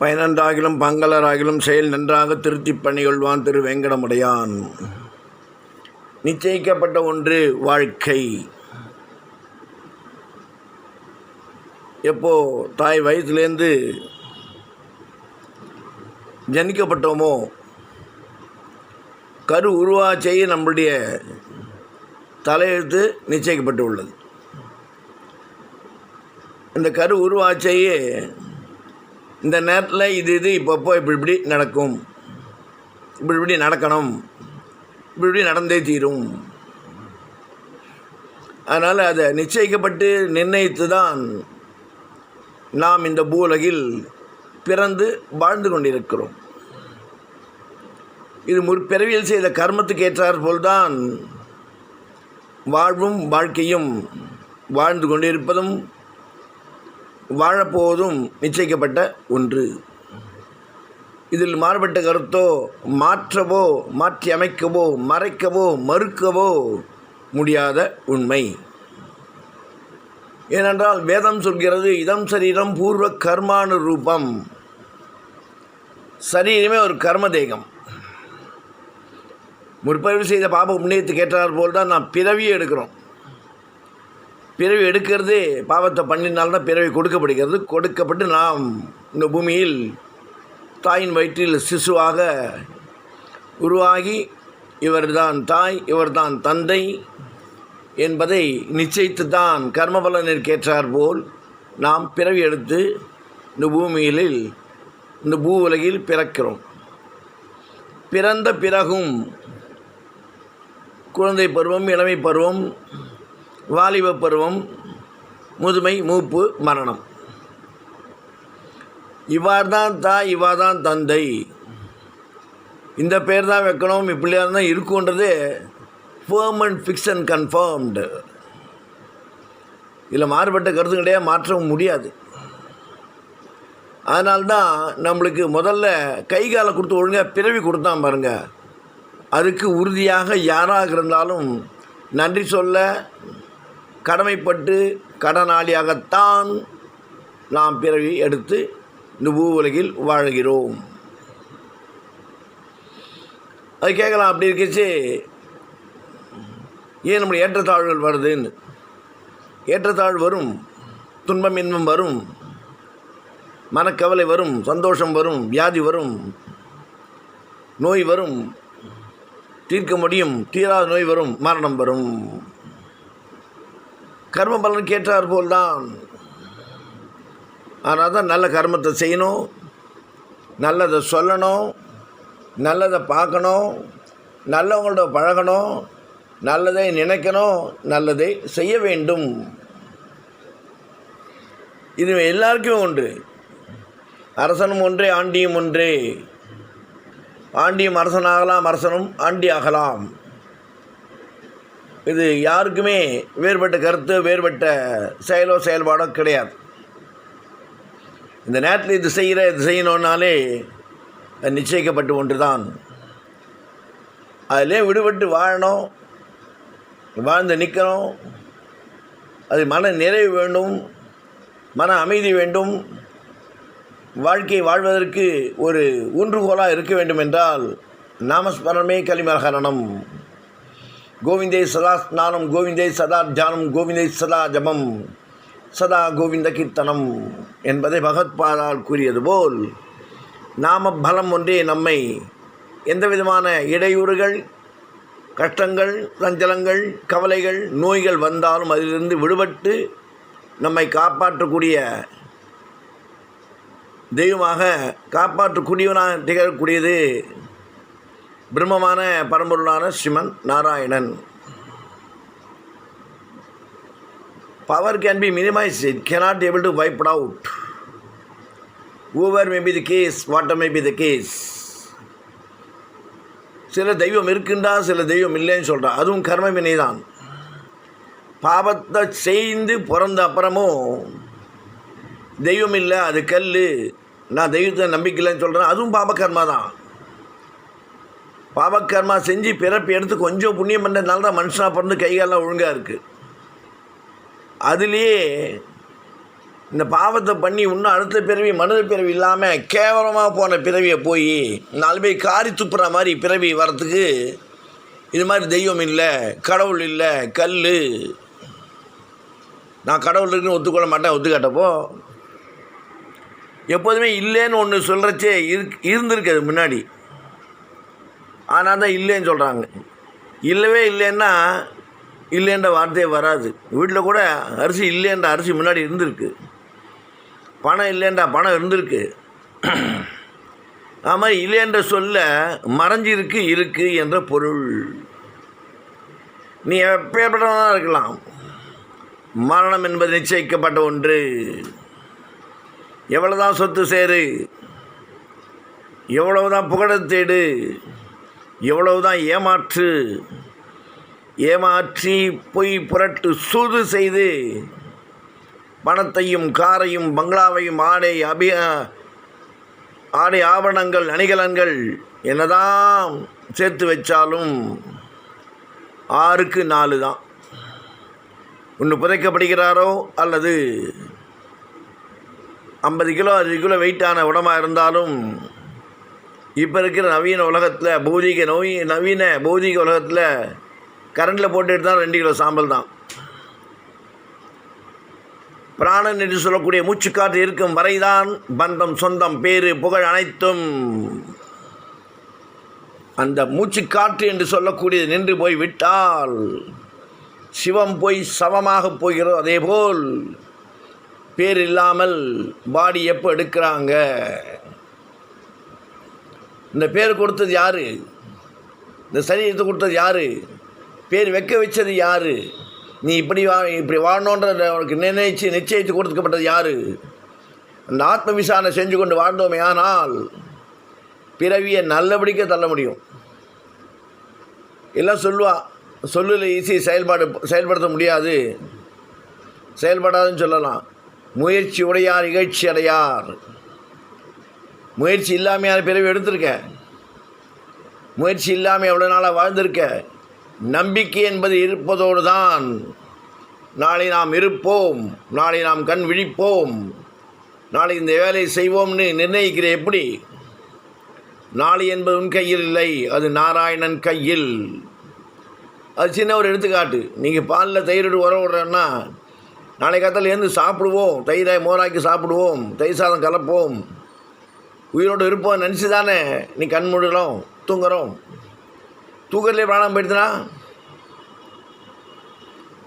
பயனன்றாகிலும் பங்கலராகிலும் செயல் நன்றாக திருத்தி பணிகொள்வான் திரு வெங்கடமுடையான். நிச்சயிக்கப்பட்ட ஒன்று வாழ்க்கை. எப்போ தாய் வயசுலேருந்து ஜனிக்கப்பட்டோமோ கரு உருவா செய்ய நம்மளுடைய தலையெழுத்து நிச்சயிக்கப்பட்டு உள்ளது இந்த கரு உருவாச்சையே இந்த நேரத்தில் இது இது இப்பப்போ இப்படி இப்படி நடக்கும். இப்படி இப்படி நடக்கணும். இப்படி இப்படி நடந்தே தீரும். அதனால் அதை நிச்சயிக்கப்பட்டு நிர்ணயித்து தான் நாம் இந்த பூலகில் பிறந்து வாழ்ந்து கொண்டிருக்கிறோம். இது முற்பிறவியில் செய்த கர்மத்துக்கு ஏற்றார் போல்தான் வாழ்வும் வாழ்க்கையும் வாழ்ந்து கொண்டிருப்பதும் வாழப்போவதும் நிச்சயிக்கப்பட்ட ஒன்று. இதில் மாறுபட்ட கருத்தோ மாற்றவோ மாற்றி அமைக்கவோ மறைக்கவோ மறுக்கவோ முடியாத உண்மை. ஏனென்றால் வேதம் சொல்கிறது இதம் சரீரம் பூர்வ கர்மானு ரூபம் சரீரமே ஒரு கர்ம தேகம் முற்பதிவு செய்த பாப புண்ணியத்துக்கு ஏற்றார் போல் தான் நாம் பிறவியே எடுக்கிறோம். பிறவி எடுக்கிறதே பாவத்தை பண்ணினால்தான் பிறவி கொடுக்கப்படுகிறது. கொடுக்கப்பட்டு நாம் இந்த பூமியில் தாயின் வயிற்றில் சிசுவாக உருவாகி இவர்தான் தாய் இவர்தான் தந்தை என்பதை நிச்சயித்து தான் கர்மபலனிற்கேற்றார் போல் நாம் பிறவி எடுத்து இந்த பூமியில் இந்த பூ உலகில் பிறக்கிறோம். பிறந்த பிறகும் குழந்தை பருவம் இளமை பருவம் வாலிப பருவம் முதுமை மூப்பு மரணம். இவ்வாறு தான் தாய் இவா தான் தந்தை. இந்த பேர் தான் வைக்கணும் இப்படியாக தான் இருக்குன்றது firm and fix and confirmed இதில் மாறுபட்ட கருத்து கிடையாது மாற்றவும் முடியாது. அதனால்தான் நம்மளுக்கு முதல்ல கை காலை கொடுத்து ஒழுங்காக பிறவி கொடுத்தான் பாருங்கள் அதுக்கு உறுதியாக யாராக இருந்தாலும் நன்றி சொல்ல கடமைப்பட்டு கடனாளியாகத்தான் நாம் பிறவி எடுத்து இந்த பூ உலகில் வாழ்கிறோம். அது கேட்கலாம் அப்படி இருக்கச்சு. ஏன் நம்முடைய ஏற்றத்தாழ்வுகள் வருதுன்னு? ஏற்றத்தாழ்வு வரும் துன்பம் இன்பம் வரும் மனக்கவலை வரும் சந்தோஷம் வரும் வியாதி வரும் நோய் வரும் தீர்க்க முடியும் தீராத நோய் வரும் மரணம் வரும். கர்ம பலன் கேட்டார் போல்தான் ஆனால் தான் நல்ல கர்மத்தை செய்யணும் நல்லதை சொல்லணும் நல்லதை பார்க்கணும் நல்லவங்களோட பழகணும் நல்லதை நினைக்கணும் நல்லதை செய்ய வேண்டும். இது எல்லாருக்கும் உண்டு. அரசனும் ஒன்றே ஆண்டியும் ஒன்றே. ஆண்டியும் அரசனாகலாம் அரசனும் ஆண்டி ஆகலாம் இது யாருக்குமே வேறுபட்ட கருத்து வேறுபட்ட செயலோ செயல்பாடோ கிடையாது. இந்த நேரத்தில் இது செய்கிற இது செய்யணுன்னாலே அது நிச்சயிக்கப்பட்டு ஒன்று தான் அதிலே விடுபட்டு வாழணும் வாழ்ந்து நிற்கணும். அது மன நிறைவு வேண்டும் மன அமைதி வேண்டும். வாழ்க்கை வாழ்வதற்கு ஒரு ஊன்றுகோலாக இருக்க வேண்டும் என்றால் நாமஸ்மரணமே கலிமகரணம் கோவிந்தே சதா ஸ்நானம் கோவிந்தே சதா தியானம் கோவிந்தே சதா ஜபம் சதா கோவிந்த கீர்த்தனம் என்பதை பகவத்பாதால் கூறியது போல் நாம பலம் ஒன்றே நம்மை எந்த விதமான இடையூறுகள் கஷ்டங்கள் சஞ்சலங்கள் கவலைகள் நோய்கள் வந்தாலும் அதிலிருந்து விடுபட்டு நம்மை காப்பாற்றக்கூடிய தெய்வமாக காப்பாற்றக்கூடியவனாக திகழக்கூடியது பிரம்மமான பரம்பொருளான Sriman Narayanan. Power can be minimize it cannot able to wipe out out. May be be case case may be be case சில தெய்வம் இருக்குண்டா சில தெய்வம் இல்லைன்னு சொல்கிறான் அதுவும் கர்ம வினை தான் பாவத்தை செய்து பிறந்த அப்புறமும் தெய்வம் இல்லை அது கல் நான் தெய்வத்தை நம்பிக்கை இல்லைன்னு சொல்கிறேன் அதுவும் பாபகர்மா தான். பாவக்கர்மா செஞ்சு பிறப்பு எடுத்து கொஞ்சம் புண்ணியம் பண்ணுறதுனால தான் மனுஷனாக பிறந்து கைகாலெலாம் ஒழுங்காக இருக்குது அதுலேயே இந்த பாவத்தை பண்ணி இன்னும் அடுத்த பிறவி மனித பிறவி இல்லாமல் கேவலமாக போன பிறவியை போய் நாலு பேர் காரி துப்புற மாதிரி பிறவி வரத்துக்கு இது மாதிரி தெய்வம் இல்லை கடவுள் இல்லை கல் நான் கடவுள் இருக்குன்னு ஒத்துக்கொள்ள மாட்டேன் ஒத்துக்காட்டப்போ. எப்போதுமே இல்லைன்னு ஒன்று சொல்கிறச்சே இருக் இருந்திருக்கு அது முன்னாடி. ஆனால் தான் இல்லைன்னு சொல்கிறாங்க இல்லவே இல்லைன்னா இல்லைன்ற வார்த்தையே வராது. வீட்டில் கூட அரிசி இல்லைன்ற அரிசி முன்னாடி இருந்திருக்கு. பணம் இல்லைன்றா பணம் இருந்திருக்கு. ஆமாம் இல்லைன்ற சொல்ல மறைஞ்சிருக்கு இருக்குது என்ற பொருள். நீ எப்பேற்பட்டவனாக இருக்கலாம். மரணம் என்பது நிச்சயிக்கப்பட்ட ஒன்று. எவ்வளோதான் சொத்து சேரு எவ்வளவுதான் புகழத் தேடு எவ்வளவுதான் ஏமாற்று ஏமாற்றி பொய் புரட்டு சூது செய்து பணத்தையும் காரையும் பங்களாவையும் ஆடை அபி ஆடை ஆவணங்கள் அணிகலன்கள் என்னதான் சேர்த்து வச்சாலும் ஆறுக்கு நாலு தான். ஒன்று புதைக்கப்படுகிறாரோ அல்லது ஐம்பது கிலோ அறுபது கிலோ வெயிட்டான உடமாக இருந்தாலும் இப்போ இருக்கிற நவீன உலகத்தில் பௌதிக நோய் நவீன பௌதிக உலகத்தில் கரண்டில் போட்டு எடுத்தால் ரெண்டு கிலோ சாம்பல் தான். பிராணன் என்று சொல்லக்கூடிய மூச்சுக்காற்று இருக்கும் வரைதான் பந்தம் சொந்தம் பேரு புகழ் அனைத்தும். அந்த மூச்சுக்காற்று என்று சொல்லக்கூடியது நின்று போய் விட்டால் சிவம் போய் சவமாக போகிறோ அதேபோல் பேர் இல்லாமல் பாடி எப்போ எடுக்கிறாங்க? இந்த பேர் கொடுத்தது யார்? இந்த சரீரத்தை கொடுத்தது யார்? பேர் வைக்க வச்சது யார்? நீ இப்படி வா இப்படி வாழணுன்ற உனக்கு நிர்ணயிச்சு நிச்சயித்து கொடுக்கப்பட்டது யார்? அந்த ஆத்ம விசாரணை செஞ்சு கொண்டு வாழ்ந்தோமே ஆனால் பிறவியை நல்லபடிக்க தள்ள முடியும். எல்லாம் சொல்லுவா சொல்லில் ஈஸி செயல்பாடு செயல்படுத்த முடியாது. செயல்படாதுன்னு சொல்லலாம். முயற்சி உடையார் இகழ்ச்சி அடையார். முயற்சி இல்லாமையான பிறவி எடுத்திருக்க. முயற்சி இல்லாமல் எவ்வளோ நாளாக வாழ்ந்திருக்க. நம்பிக்கை என்பது இருப்பதோடு தான் நாளை நாம் இருப்போம். நாளை நாம் கண் விழிப்போம். நாளை இந்த வேலையை செய்வோம்னு நிர்ணயிக்கிற எப்படி? நாளை என்பது உன் கையில் இல்லை அது நாராயணன் கையில். அது சின்ன ஒரு எடுத்துக்காட்டு. நீங்கள் பாலில் தயிரிட்டு உரம் விடுறேன்னா நாளை காத்தால் எழுந்து சாப்பிடுவோம். தயிரை மோராக்கி சாப்பிடுவோம். தயிர் சாதம் கலப்போம். உயிரோடு இருப்போம் நினச்சி தானே நீ கண் மூடுறோம் தூங்குறோம் தூக்கத்திலே பிராணம் போயிடுதுனா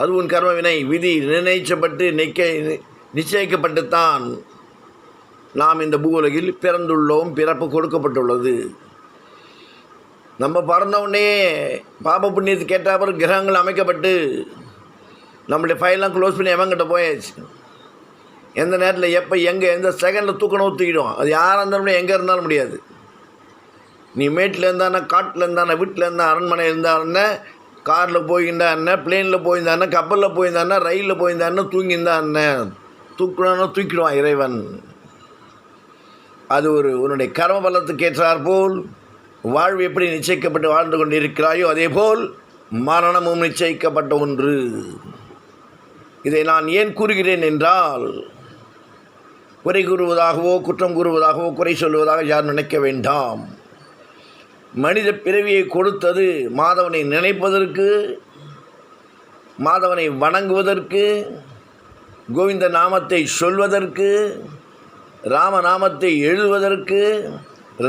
அது உன் கர்ம வினை விதி நிர்ணயிக்கப்பட்டு நிக்க நிச்சயிக்கப்பட்டுத்தான் நாம் இந்த பூவுலகில் பிறந்துள்ளோம் பிறப்பு கொடுக்கப்பட்டுள்ளது. நம்ம பிறந்தவுடனே பாப புண்ணியத்துக்கு கேட்ட அப்புறம் கிரகங்கள் அமைக்கப்பட்டு நம்மளுடைய ஃபைல்லாம் க்ளோஸ் பண்ணி எவங்கிட்ட போயாச்சு. எந்த நேரத்தில் எப்போ எங்கே எந்த செகண்டில் தூக்கணும் தூக்கிடும் அது யாராக இருந்தாலும் எங்கே இருந்தாலும் முடியாது. நீ மேட்டில் இருந்தானே காட்டில் இருந்தானே வீட்டில் இருந்தா அரண்மனை இருந்தானே காரில் போயிருந்தானே பிளேனில் போயிருந்தானே கப்பலில் போயிருந்தானே ரயிலில் போயிருந்தானே தூங்கியிருந்தானே தூக்கணும்னா தூக்கிடுவான் இறைவன். அது ஒரு உன்னுடைய கர்ம பலத்துக்கு ஏற்றார் போல் வாழ்வு எப்படி நிச்சயிக்கப்பட்டு வாழ்ந்து கொண்டிருக்கிறாயோ அதே போல் மரணமும் நிச்சயிக்கப்பட்ட ஒன்று. இதை நான் ஏன் கூறுகிறேன் என்றால் குறை கூறுவதாகவோ குற்றம் கூறுவதாகவோ குறை சொல்வதாக யார் நினைக்க வேண்டாம். மனித பிறவியை கொடுத்தது மாதவனை நினைப்பதற்கு மாதவனை வணங்குவதற்கு கோவிந்த நாமத்தை சொல்வதற்கு ராமநாமத்தை எழுதுவதற்கு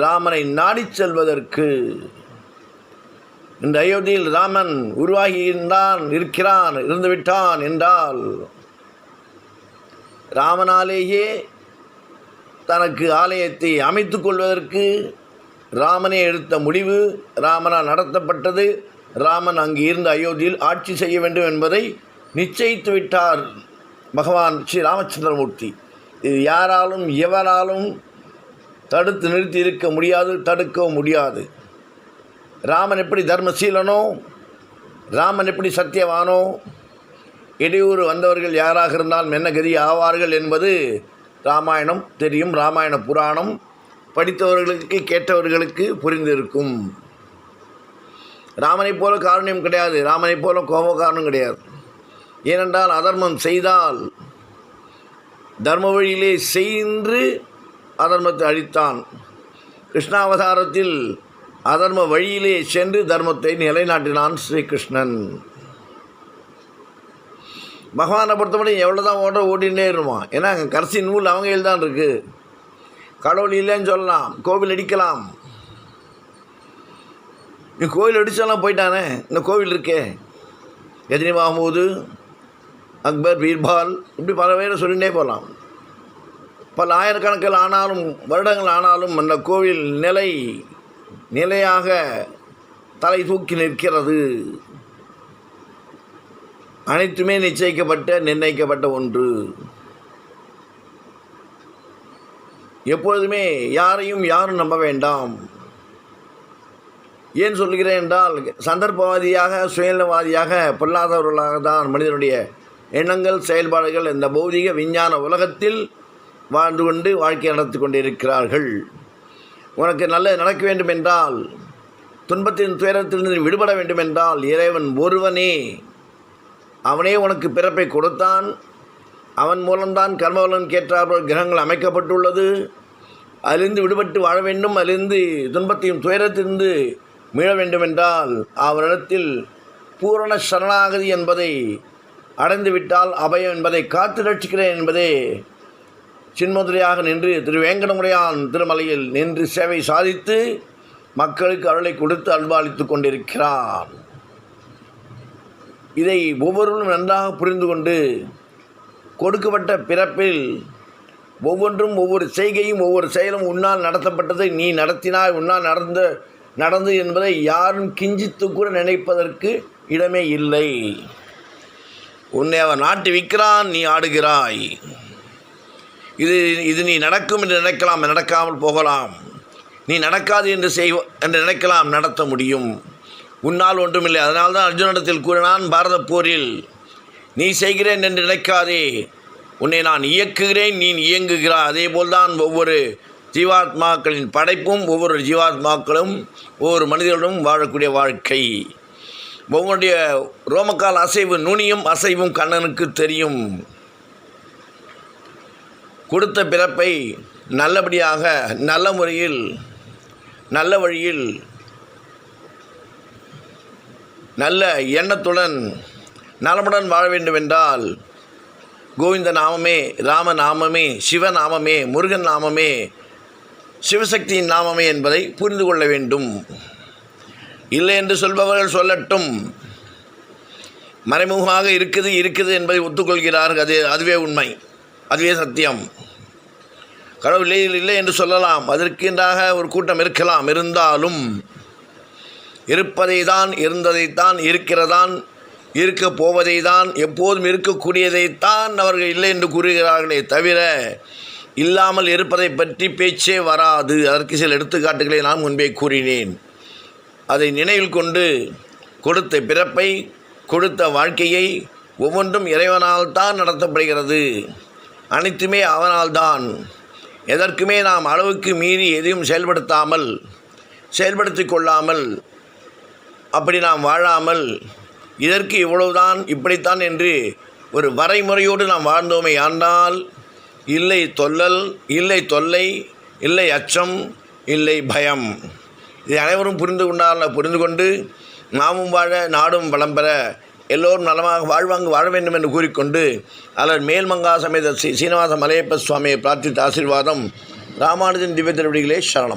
ராமனை நாடிச் செல்வதற்கு. இந்த அயோத்தியில் ராமன் உருவாகி இருந்தான் இருக்கிறான் இருந்துவிட்டான் என்றால் ராமனாலேயே தனக்கு ஆலயத்தை அமைத்து கொள்வதற்கு ராமனே எடுத்த முடிவு ராமனால் நடத்தப்பட்டது. ராமன் அங்கு இருந்து அயோத்தியில் ஆட்சி செய்ய வேண்டும் என்பதை நிச்சயித்து விட்டார் பகவான் ஸ்ரீ ராமச்சந்திரமூர்த்தி. இது யாராலும் எவராலும் தடுத்து நிறுத்தி இருக்க முடியாது தடுக்கவும் முடியாது. ராமன் எப்படி தர்மசீலனோ ராமன் எப்படி சத்தியவானோ இடையூறு வந்தவர்கள் யாராக இருந்தாலும் என்ன கதி ஆவார்கள் என்பது ராமாயணம் தெரியும் ராமாயண புராணம் படித்தவர்களுக்கு கேட்டவர்களுக்கு புரிந்திருக்கும். ராமனைப் போல காரணியம் கிடையாது ராமனைப் போல கோபக்காரனும் கிடையாது. ஏனென்றால் அதர்மம் செய்தால் தர்ம வழியிலே சென்று அதர்மத்தை அழித்தான். கிருஷ்ணாவதாரத்தில் அதர்ம வழியிலே சென்று தர்மத்தை நிலைநாட்டினான் ஸ்ரீகிருஷ்ணன் பகவானை பொறுத்தவரை எவ்வளோ தான் ஓட ஓடினே இருவான் ஏன்னா அங்கே கடைசி நூல் அவங்க கையில் தான் இருக்குது கடவுள் இல்லைன்னு சொல்லலாம். கோவில் அடிக்கலாம். நீ கோவில் அடித்தாலாம் போயிட்டானே. இந்த கோவில் இருக்கே. கஜினி மஹமூது அக்பர் பீர்பால் இப்படி பல பேரை சொல்லிகிட்டே போகலாம் பல ஆயிரக்கணக்கில் ஆனாலும் வருடங்கள் ஆனாலும் அந்த கோவில் நிலை நிலையாக தலை தூக்கி நிற்கிறது. அனைத்துமே நிச்சயிக்கப்பட்ட நிர்ணயிக்கப்பட்ட ஒன்று. எப்பொழுதுமே யாரையும் யாரும் நம்ப வேண்டாம். ஏன் சொல்கிறேன் என்றால் சந்தர்ப்பவாதியாக சுயநலவாதியாக பொல்லாதவர்களாக தான் மனிதனுடைய எண்ணங்கள் செயல்பாடுகள் இந்த பௌதிக விஞ்ஞான உலகத்தில் வாழ்ந்து கொண்டு வாழ்க்கை நடத்தி கொண்டிருக்கிறார்கள். உனக்கு நல்லது நடக்க வேண்டும் என்றால் துன்பத்தின் துயரத்திலிருந்து விடுபட வேண்டும் என்றால் இறைவன் ஒருவனே. அவனே உனக்கு பிறப்பை கொடுத்தான். அவன் மூலம்தான் கர்மபலன் கேட்டார்கள் கிரகங்கள் அமைக்கப்பட்டுள்ளது. அதிலிருந்து விடுபட்டு வாழ வேண்டும். அதிலிருந்து துன்பத்தையும் துயரத்திலிருந்து மீள வேண்டுமென்றால் அவரிடத்தில் பூரண சரணாகதி என்பதை அடைந்துவிட்டால் அபயம் என்பதை காத்து ரட்சிக்கிறேன் என்பதே சின்முதிரையாக நின்று திரு வேங்கடமுடையான் திருமலையில் நின்று சேவை சாதித்து மக்களுக்கு அருளை கொடுத்து அல்பாளித்து கொண்டிருக்கிறான். இதை ஒவ்வொருவரும் நன்றாக புரிந்து கொண்டு கொடுக்கப்பட்ட பிறப்பில் ஒவ்வொன்றும் ஒவ்வொரு செய்கையும் ஒவ்வொரு செயலும் உன்னால் நடத்தப்பட்டது நீ நடத்தினாய் உன்னால் நடந்த நடந்து என்பதை யாரும் கிஞ்சித்து கூட நினைப்பதற்கு இடமே இல்லை. உன்னை அவன் நாட்டி விற்கிறான் நீ ஆடுகிறாய். இது இது நீ நடக்கும் என்று நினைக்கலாம் நடக்காமல் போகலாம். நீ நடக்காது என்று செய்வ என்று நினைக்கலாம் நடத்த முடியும். உன்னால் ஒன்றுமில்லை. அதனால் தான் அர்ஜுனிடத்தில் கூறினான் பாரத போரில் நீ செய்கிறேன் என்று நினைக்காதே. உன்னை நான் இயக்குகிறேன் நீ இயங்குகிறாய். அதே போல்தான் ஒவ்வொரு ஜீவாத்மாக்களின் படைப்பும் ஒவ்வொரு ஜீவாத்மாக்களும் ஒவ்வொரு மனிதர்களும் வாழக்கூடிய வாழ்க்கை. ஒவ்வொருடைய ரோமக்கால் அசைவு நுனியும் அசைவும் கண்ணனுக்கு தெரியும். கொடுத்த பிறப்பை நல்லபடியாக நல்ல முறையில் நல்ல வழியில் நல்ல எண்ணத்துடன் நலமுடன் வாழ வேண்டுமென்றால் கோவிந்த நாமமே ராம நாமமே சிவ நாமமே முருகன் நாமமே சிவசக்தியின் நாமமே என்பதை புரிந்து கொள்ள வேண்டும். இல்லை என்று சொல்பவர்கள் சொல்லட்டும். மறைமுகமாக இருக்குது இருக்குது என்பதை ஒத்துக்கொள்கிறார்கள். அது அதுவே உண்மை. அதுவே சத்தியம். கடவுள் இல்லை இல்லை என்று சொல்லலாம். அதற்கென்றாக ஒரு கூட்டம் இருக்கலாம். இருந்தாலும் இருப்பதை தான் இருந்ததைத்தான் இருக்கிறதான் இருக்கப் போவதை தான் எப்போதும் இருக்கக்கூடியதைத்தான் அவர்கள் இல்லை என்று கூறுகிறார்களே தவிர இல்லாமல் இருப்பதை பற்றி பேச்சே வராது. அதற்கு சில எடுத்துக்காட்டுகளை நான் முன்பே கூறினேன். அதை நினைவில் கொண்டு கொடுத்த பிறப்பை கொடுத்த வாழ்க்கையை ஒவ்வொன்றும் இறைவனால் தான் நடத்தப்படுகிறது. அனைத்துமே அவனால்தான். எதற்குமே நாம் அளவுக்கு மீறி எதையும் செயல்படுத்தாமல் செயல்படுத்தி கொள்ளாமல் அப்படி நாம் வாழாமல் இதற்கு இவ்வளவுதான் இப்படித்தான் என்று ஒரு வரைமுறையோடு நாம் வாழ்ந்தோமே ஆண்டால் இல்லை தொல்லல் இல்லை தொல்லை இல்லை அச்சம் இல்லை பயம். இதை அனைவரும் புரிந்து கொண்டால் புரிந்து கொண்டு நாமும் வாழ நாடும் வளம் பெற எல்லோரும் நலமாக வாழ்வாங்கு வாழ வேண்டும் என்று கூறிக்கொண்டு அலர் மேல்மங்கா சமேத ஸ்ரீ சீனிவாச மலையப்ப சுவாமியை பிரார்த்தித்த ஆசீர்வாதம். ராமானுஜன் திவ்ய திருவடிகளே சரணம்.